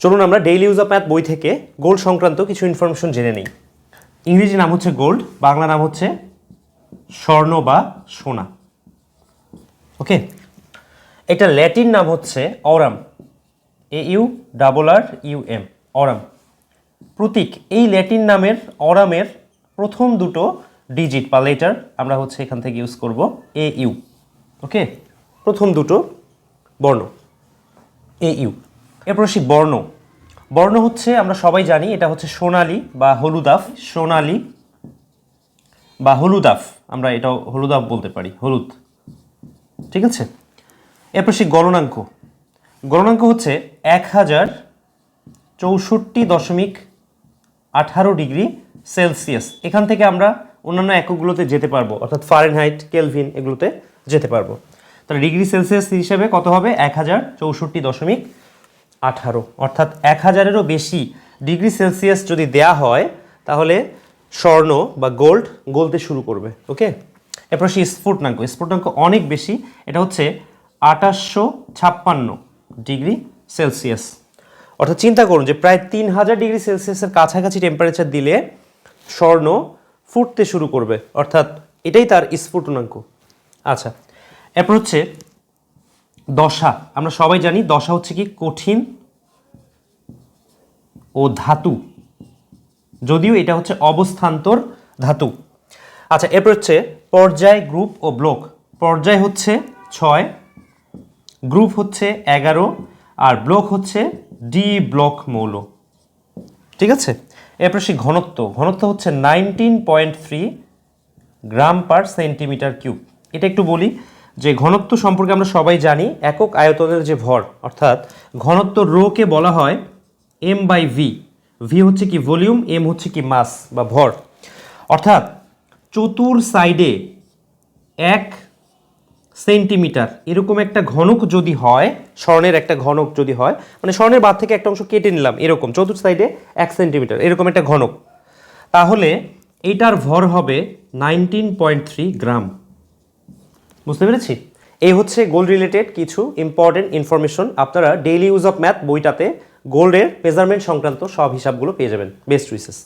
চলুন আমরা daily use of math বই থেকে গোল্ড সংক্রান্ত কিছু ইনফরমেশন জেনে নিই। ইংরেজি নাম হচ্ছে গোল্ড বাংলা নাম হচ্ছে স্বর্ণ বা সোনা। ওকে এটা ল্যাটিন নাম হচ্ছে aurum A U double R U M aurum প্রতীক, এই ল্যাটিন নামের অরামের প্রথম দুটো ডিজিট বা লেটার আমরা হচ্ছে এখান থেকে ইউজ করব এ ইউ ওকে প্রথম দুটো বর্ণ এ ইউ এরপর আসি বর্ণ। বর্ণ হচ্ছে, আমরা সবাই জানি, এটা হচ্ছে সোনালি বা হলুদাফ, সোনালি বা হলুদাফ। আমরা এটাও হলুদাফ বলতে পারি, হলুদ। ঠিক আছে? এরপর সে গণনাঙ্ক। গণনাঙ্ক হচ্ছে এক হাজার চৌষট্টি দশমিক আঠারো ডিগ্রি সেলসিয়াস। এখান থেকে আমরা অন্যান্য এককগুলোতে যেতে পারব, অর্থাৎ ফারেনহাইট কেলভিন এগুলোতে যেতে পারব। তাহলে ডিগ্রি সেলসিয়াস হিসেবে কত হবে? এক হাজার চৌষট্টি দশমিক আঠারো। অর্থাৎ এক হাজারেরও বেশি ডিগ্রি সেলসিয়াস যদি দেয়া হয়, তাহলে স্বর্ণ বা গোল্ড গলতে শুরু করবে, ওকে? এরপর সেই স্ফুটনাঙ্ক। স্ফুটনাঙ্ক অনেক বেশি, এটা হচ্ছে আঠাশশো ছাপ্পান্ন ডিগ্রি সেলসিয়াস। অর্থাৎ চিন্তা করুন যে প্রায় তিন হাজার ডিগ্রি সেলসিয়াসের কাছাকাছি টেম্পারেচার দিলে স্বর্ণ ফুটতে শুরু করবে। অর্থাৎ এটাই তার স্ফুটনাঙ্ক। আচ্ছা এরপর হচ্ছে দশা। আমরা সবাই জানি দশা হচ্ছে কি কঠিন ও ধাতু। যদিও এটা হচ্ছে অবস্থান্তর ধাতু। আচ্ছা এরপর হচ্ছে পর্যায় গ্রুপ ও ব্লক। পর্যায় হচ্ছে ছয়, গ্রুপ হচ্ছে এগারো, আর ব্লক হচ্ছে ডি ব্লক মৌল। ঠিক আছে? এরপর সেই ঘনত্ব। ঘনত্ব হচ্ছে nineteen point three gram per centimetre cube. এটা একটু বলি যে ঘনত্ব সম্পর্কে আমরা সবাই জানি, একক আয়তনের যে ভর, অর্থাৎ ঘনত্ব রোকে বলা হয় এম বাই ভি ভি হচ্ছে কি ভলিউম এম হচ্ছে কি মাস বা ভর। অর্থাৎ চতুর সাইডে এক সেন্টিমিটার, এরকম একটা ঘনক যদি হয়, স্বর্ণের একটা ঘনক যদি হয় মানে স্বর্ণের বাদ থেকে একটা অংশ কেটে নিলাম, এরকম, চতুর সাইডে এক সেন্টিমিটার, এরকম একটা ঘনক। তাহলে এইটার ভর হবে নাইনটিন পয়েন্ট থ্রি গ্রাম। বুঝতে পেরেছি? এই হচ্ছে গোল্ড রিলেটেড কিছু ইম্পর্টেন্ট ইনফরমেশন আপনারা ডেইলি ইউজ অফ ম্যাথ বইটাতে গোল্ডের মেজারমেন্ট সংক্রান্ত সব হিসাবগুলো পেয়ে যাবেন। Best wishes